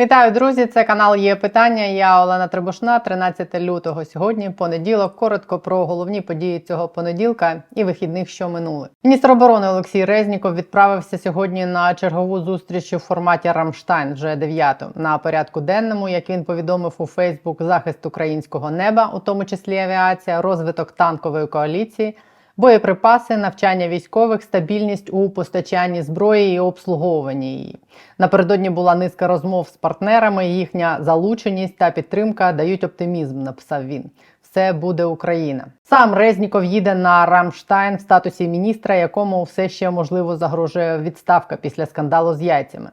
Вітаю, друзі! Це канал Є питання. Я Олена Требушна, 13 лютого. Сьогодні понеділок. Коротко про головні події цього понеділка і вихідних, що минули. Міністр оборони Олексій Резніков відправився сьогодні на чергову зустріч у форматі Рамштайн, вже дев'яту. На порядку денному, як він повідомив у Фейсбук, захист українського неба, у тому числі авіація, розвиток танкової коаліції. Боєприпаси, навчання військових, стабільність у постачанні зброї і обслуговуванні її. Напередодні була низка розмов з партнерами. Їхня залученість та підтримка дають оптимізм. Написав він. Все буде Україна. Сам Резніков їде на Рамштайн в статусі міністра, якому все ще можливо загрожує відставка після скандалу з яйцями.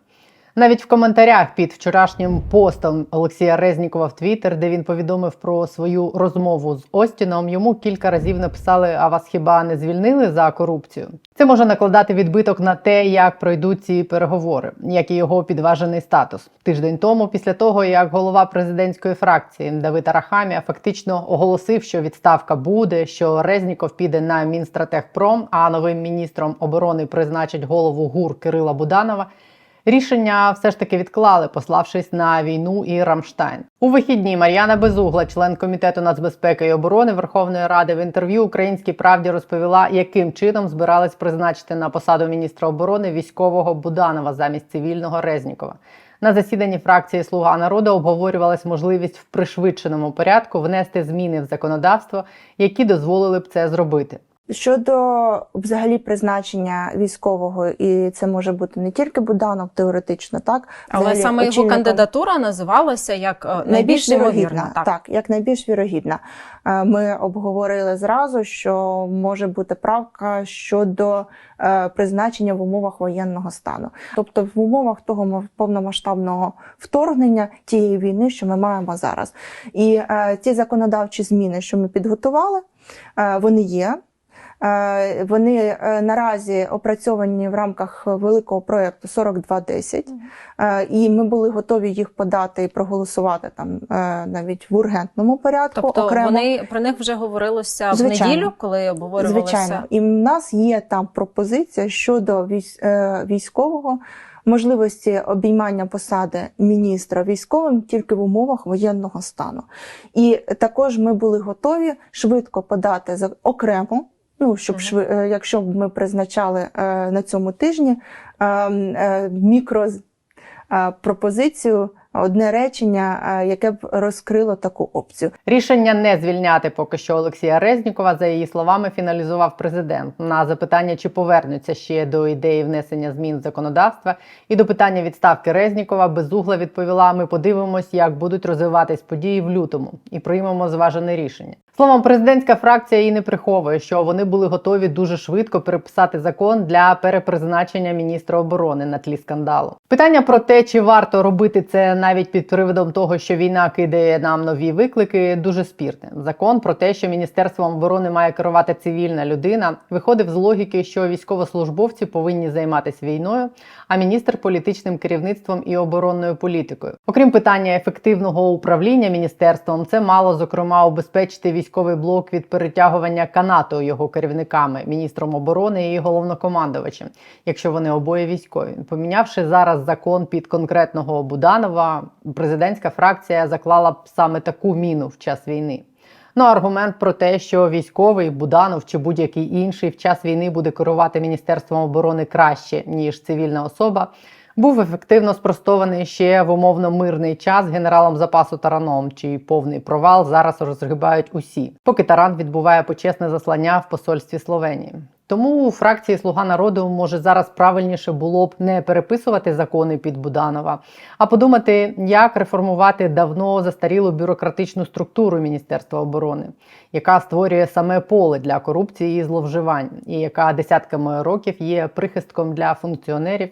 Навіть в коментарях під вчорашнім постом Олексія Резнікова в Твіттер, де він повідомив про свою розмову з Остіном, йому кілька разів написали: А вас хіба не звільнили за корупцію? Це може накладати відбиток на те, як пройдуть ці переговори, як і його підважений статус. Тиждень тому, після того як голова президентської фракції Давид Арахамія фактично оголосив, що відставка буде, що Резніков піде на Мінстратегпром, а новим міністром оборони призначить голову ГУР Кирила Буданова. Рішення все ж таки відклали, пославшись на війну і Рамштайн. У вихідні Мар'яна Безугла, член комітету нацбезпеки і оборони Верховної Ради, в інтерв'ю Українській правді розповіла, яким чином збирались призначити на посаду міністра оборони військового Буданова замість цивільного Резнікова. На засіданні фракції Слуга народу обговорювалась можливість в пришвидшеному порядку внести зміни в законодавство, які дозволили б це зробити. Щодо взагалі призначення військового, і це може бути не тільки Буданов теоретично, так Але Взагалі, саме його кандидатура називалася як е, найбільш, найбільш вірогідна, так. Так. як найбільш вірогідна. Е, Ми обговорили зразу, що може бути правка щодо е, призначення в умовах воєнного стану, тобто в умовах того повномасштабного вторгнення тієї війни, що ми маємо зараз. І ті законодавчі зміни, що ми підготували, вони є. Е, Вони е, наразі опрацьовані в рамках великого проєкту 4210, Е, і ми були готові їх подати і проголосувати там навіть в ургентному порядку. Тобто окремо. вони про них вже говорилося Звичайно. в неділю, коли обговорювалося. Звичайно, і в нас є там пропозиція щодо військового. Можливості обіймання посади міністра військовим тільки в умовах воєнного стану, і також ми були готові швидко подати за окремо. Ну щоб шви, е, якщо б ми призначали е, на цьому тижні е, е, мікро е, пропозицію, одне речення, яке б розкрило таку опцію. Рішення не звільняти поки що Олексія Резнікова, за її словами, фіналізував президент на запитання, чи повернуться ще до ідеї внесення змін в законодавства. І до питання відставки Резнікова безугла відповіла: ми подивимось, як будуть розвиватись події в лютому, і приймемо зважене рішення. Словом, президентська фракція і не приховує, що вони були готові дуже швидко переписати закон для перепризначення міністра оборони на тлі скандалу. Питання про те, чи варто робити це навіть під приводом того, що війна кидає нам нові виклики, дуже спірне. Закон про те, що міністерством оборони має керувати цивільна людина, виходив з логіки, що військовослужбовці повинні займатися війною, а міністр політичним керівництвом і оборонною політикою. Окрім питання ефективного управління міністерством, це мало зокрема убезпечити військовий блок від перетягування канату його керівниками, міністром оборони і головнокомандувачем, якщо вони обоє військові. Помінявши зараз закон під конкретного Буданова, президентська фракція заклала б саме таку міну в час війни. Ну, аргумент про те, що військовий Буданов чи будь-який інший в час війни буде керувати міністерством оборони краще ніж цивільна особа, був ефективно спростований ще в умовно мирний час генералом запасу Тараном, чий повний провал зараз розгрібають усі, поки Таран відбуває почесне заслання в посольстві Словенії. Тому у фракції Слуга народу може зараз правильніше було б не переписувати закони під Буданова, а подумати, як реформувати давно застарілу бюрократичну структуру Міністерства оборони, яка створює саме поле для корупції і зловживань, і яка десятками років є прихистком для функціонерів,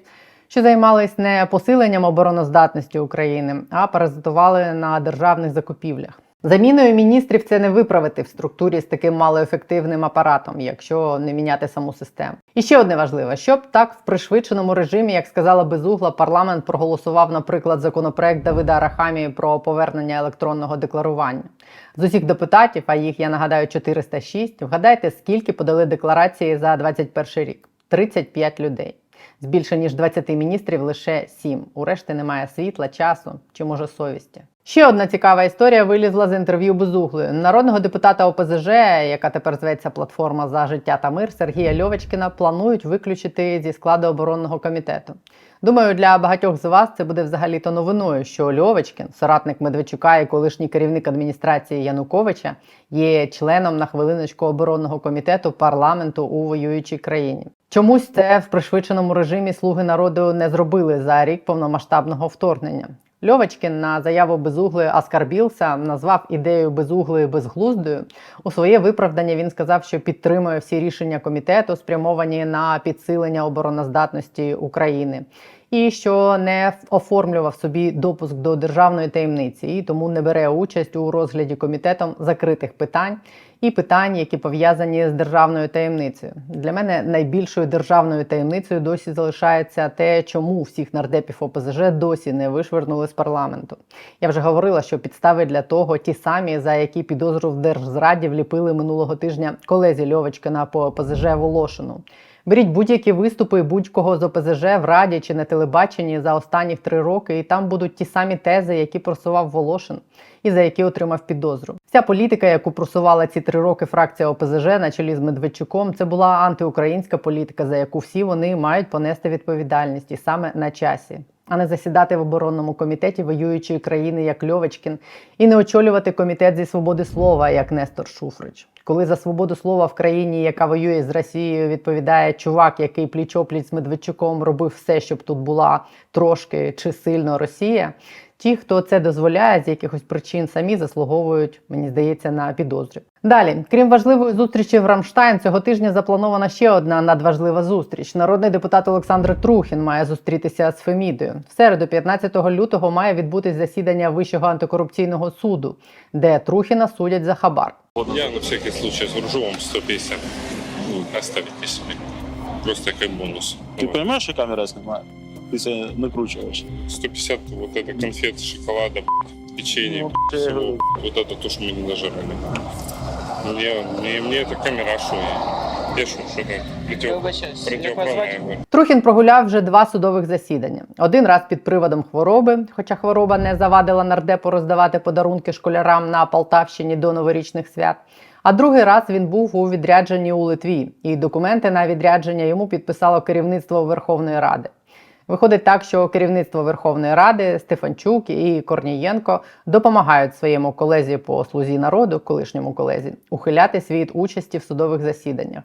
що займались не посиленням обороноздатності України, а паразитували на державних закупівлях. Заміною міністрів це не виправити в структурі з таким малоефективним апаратом, якщо не міняти саму систему. І ще одне важливе, щоб так в пришвидшеному режимі, як сказала Безугла, парламент проголосував, наприклад, законопроект Давида Арахамії про повернення електронного декларування. З усіх депутатів, а їх я нагадаю 406, вгадайте, скільки подали декларації за 21 рік? 35 людей. З більше ніж 20 міністрів лише 7. У решти немає світла, часу чи може совісті. Ще одна цікава історія вилізла з інтерв'ю Безуглою. Народного депутата ОПЗЖ, яка тепер зветься Платформа за життя та мир Сергія Льовочкіна, планують виключити зі складу оборонного комітету. Думаю, для багатьох з вас це буде взагалі-то новиною, що Льовочкін, соратник Медведчука і колишній керівник адміністрації Януковича, є членом на хвилиночку оборонного комітету парламенту у воюючій країні. Чомусь це в пришвидшеному режимі слуги народу не зробили за рік повномасштабного вторгнення. Льовочкін на заяву безугли Аскарбілса назвав ідею безуглої безглуздою. У своє виправдання він сказав, що підтримує всі рішення комітету, спрямовані на підсилення обороноздатності України, і що не оформлював собі допуск до державної таємниці, і тому не бере участь у розгляді комітетом закритих питань і питань, які пов'язані з державною таємницею. Для мене найбільшою державною таємницею досі залишається те, чому всіх нардепів ОПЗЖ досі не вишвернули з парламенту. Я вже говорила, що підстави для того ті самі, за які підозру в держзраді вліпили минулого тижня колезі Льовочкина по ОПЗЖ Волошину. Беріть будь-які виступи будь-кого з ОПЗЖ в раді чи на телебаченні за останні три роки, і там будуть ті самі тези, які просував Волошин, і за які отримав підозру. Вся політика, яку просувала ці три роки фракція ОПЗЖ на чолі з Медведчуком, це була антиукраїнська політика, за яку всі вони мають понести відповідальність і саме на часі. А не засідати в оборонному комітеті воюючої країни як Льовочкін і не очолювати комітет зі свободи слова як Нестор Шуфрич. Коли за свободу слова в країні, яка воює з Росією, відповідає чувак, який пліч-опліч з Медведчуком робив все, щоб тут була трошки чи сильно Росія. Ті, хто це дозволяє з якихось причин, самі заслуговують, мені здається, на підозрі. Далі, крім важливої зустрічі в Рамштайн, цього тижня запланована ще одна надважлива зустріч. Народний депутат Олександр Трухін має зустрітися з Фемідою. В середу, 15 лютого, має відбутись засідання Вищого антикорупційного суду, де Трухіна судять за хабар. Я на всякий случай сгружу вам 150. Ну, оставите себе. Просто как бонус. Ты понимаешь, что камера снимает? Ты себя накручиваешь. 150 вот это конфет, шоколада, б***ь, печенье, Ну, б***ь, я всего, говорю. вот это то, что мы не нажирали. Мне, мне, мне эта камера шо я? Я шо, что это Я против, вибачаюсь, як вас противоправное, я звати? говорю. Трухін прогуляв вже два судових засідання. Один раз під приводом хвороби, хоча хвороба не завадила нардепу роздавати подарунки школярам на Полтавщині до новорічних свят. А другий раз він був у відрядженні у Литві, і документи на відрядження йому підписало керівництво Верховної Ради. Виходить так, що керівництво Верховної Ради Стефанчук і Корнієнко допомагають своєму колезі по слузі народу, колишньому колезі, ухилятись від участі в судових засіданнях.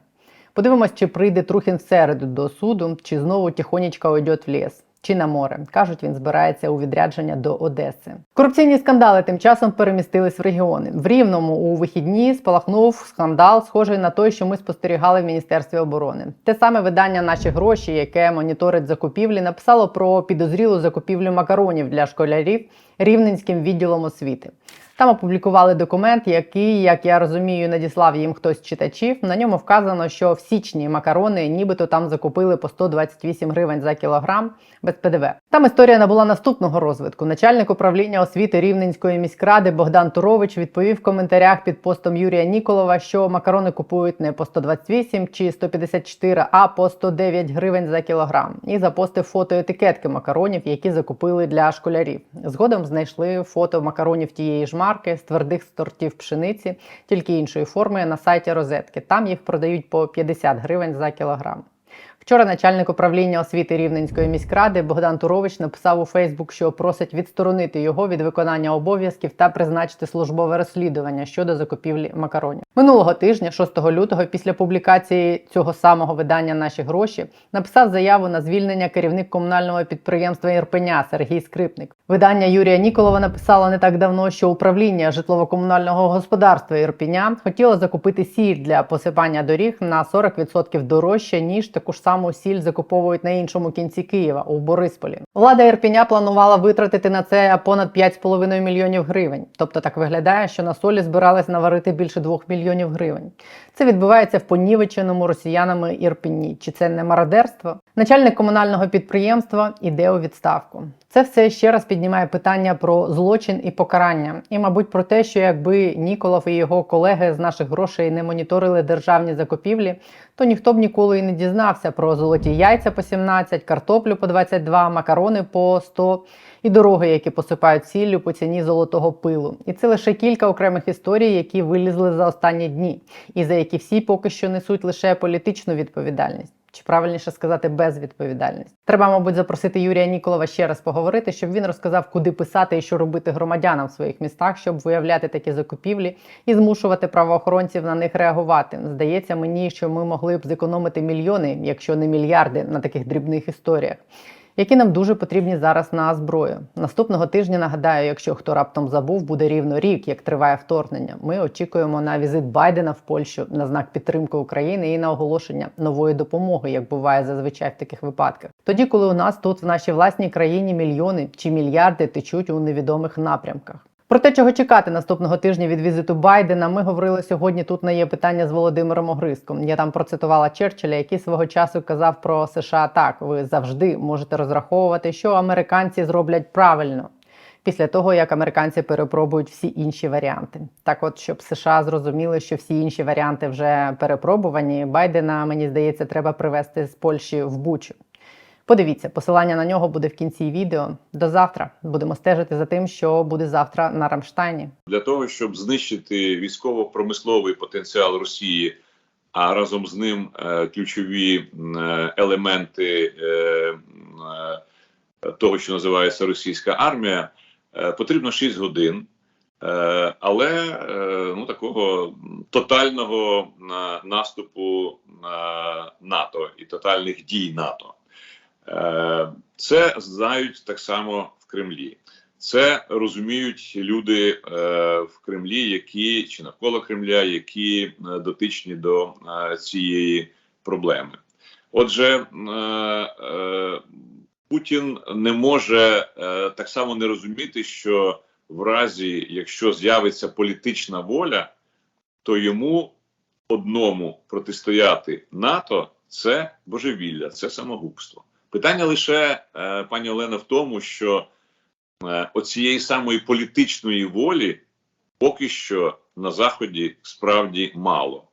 Подивимось, чи прийде Трухін в середу до суду, чи знову тихонечко уйде в ліс, чи на море. Кажуть, він збирається у відрядження до Одеси. Корупційні скандали тим часом перемістились в регіони. В Рівному у вихідні спалахнув скандал, схожий на той, що ми спостерігали в Міністерстві оборони. Те саме видання наші гроші, яке моніторить закупівлі, написало про підозрілу закупівлю макаронів для школярів рівненським відділом освіти. Там опублікували документ, який, як я розумію, надіслав їм хтось читачів. На ньому вказано, що в січні макарони нібито там закупили по 128 гривень за кілограм без ПДВ. Там історія набула наступного розвитку. Начальник управління освіти Рівненської міськради Богдан Турович відповів в коментарях під постом Юрія Ніколова, що макарони купують не по 128 чи 154, а по 109 гривень за кілограм. І запостив фото етикетки макаронів, які закупили для школярів. Згодом знайшли фото макаронів тієї ж марки з твердих сортів пшениці, тільки іншої форми на сайті розетки. Там їх продають по 50 гривень за кілограм. Вчора начальник управління освіти Рівненської міськради Богдан Турович написав у Фейсбук, що просить відсторонити його від виконання обов'язків та призначити службове розслідування щодо закупівлі макаронів. Минулого тижня, 6 лютого, після публікації цього самого видання Наші гроші написав заяву на звільнення керівник комунального підприємства Ірпеня Сергій Скрипник. Видання Юрія Ніколова написало не так давно, що управління житлово-комунального господарства Ірпеня хотіло закупити сіль для посипання доріг на 40% дорожче ніж таку ж саму сіль закуповують на іншому кінці Києва у Борисполі. Влада Ірпеня планувала витратити на це понад 5,5 мільйонів гривень. Тобто так виглядає, що на солі збирались наварити більше 2 мільйонів гривень. Це відбувається в понівеченому росіянами Ірпені. Чи це не мародерство? Начальник комунального підприємства іде у відставку. Це все ще раз піднімає питання про злочин і покарання, і, мабуть, про те, що якби Ніколов і його колеги з наших грошей не моніторили державні закупівлі, то ніхто б ніколи і не дізнався про золоті яйця по 17, картоплю по 22, макарони по 100 і дороги, які посипають сіллю по ціні золотого пилу. І це лише кілька окремих історій, які вилізли за останні дні, і за які всі поки що несуть лише політичну відповідальність. Чи правильніше сказати безвідповідальність? Треба, мабуть, запросити Юрія Ніколова ще раз поговорити, щоб він розказав, куди писати і що робити громадянам в своїх містах, щоб виявляти такі закупівлі і змушувати правоохоронців на них реагувати. Здається мені, що ми могли б зекономити мільйони, якщо не мільярди, на таких дрібних історіях. Які нам дуже потрібні зараз на зброю. Наступного тижня нагадаю, якщо хто раптом забув, буде рівно рік, як триває вторгнення. Ми очікуємо на візит Байдена в Польщу на знак підтримки України і на оголошення нової допомоги, як буває зазвичай в таких випадках. Тоді, коли у нас тут в нашій власній країні мільйони чи мільярди течуть у невідомих напрямках. Про те, чого чекати наступного тижня від візиту Байдена, ми говорили сьогодні. Тут на є питання з Володимиром Огриском. Я там процитувала Черчилля, який свого часу казав про США так: ви завжди можете розраховувати, що американці зроблять правильно. Після того, як американці перепробують всі інші варіанти, так от щоб США зрозуміли, що всі інші варіанти вже перепробувані, Байдена мені здається, треба привезти з Польщі в Бучу. Подивіться, посилання на нього буде в кінці відео. До завтра будемо стежити за тим, що буде завтра на Рамштайні. для того, щоб знищити військово-промисловий потенціал Росії, а разом з ним е, ключові е, елементи е, того, що називається російська армія, потрібно 6 годин. Але ну такого тотального наступу на НАТО і тотальних дій НАТО. Е, Це знають так само в Кремлі. Це розуміють люди е, в Кремлі, які чи навколо Кремля, які е, дотичні до цієї проблеми. Отже, Путін не може так само не розуміти, що в разі, якщо з'явиться політична воля, то йому одному протистояти НАТО це божевілля, це самогубство. Питання лише е, пані Олена в тому, що е, оцієї самої політичної волі поки що на заході справді мало.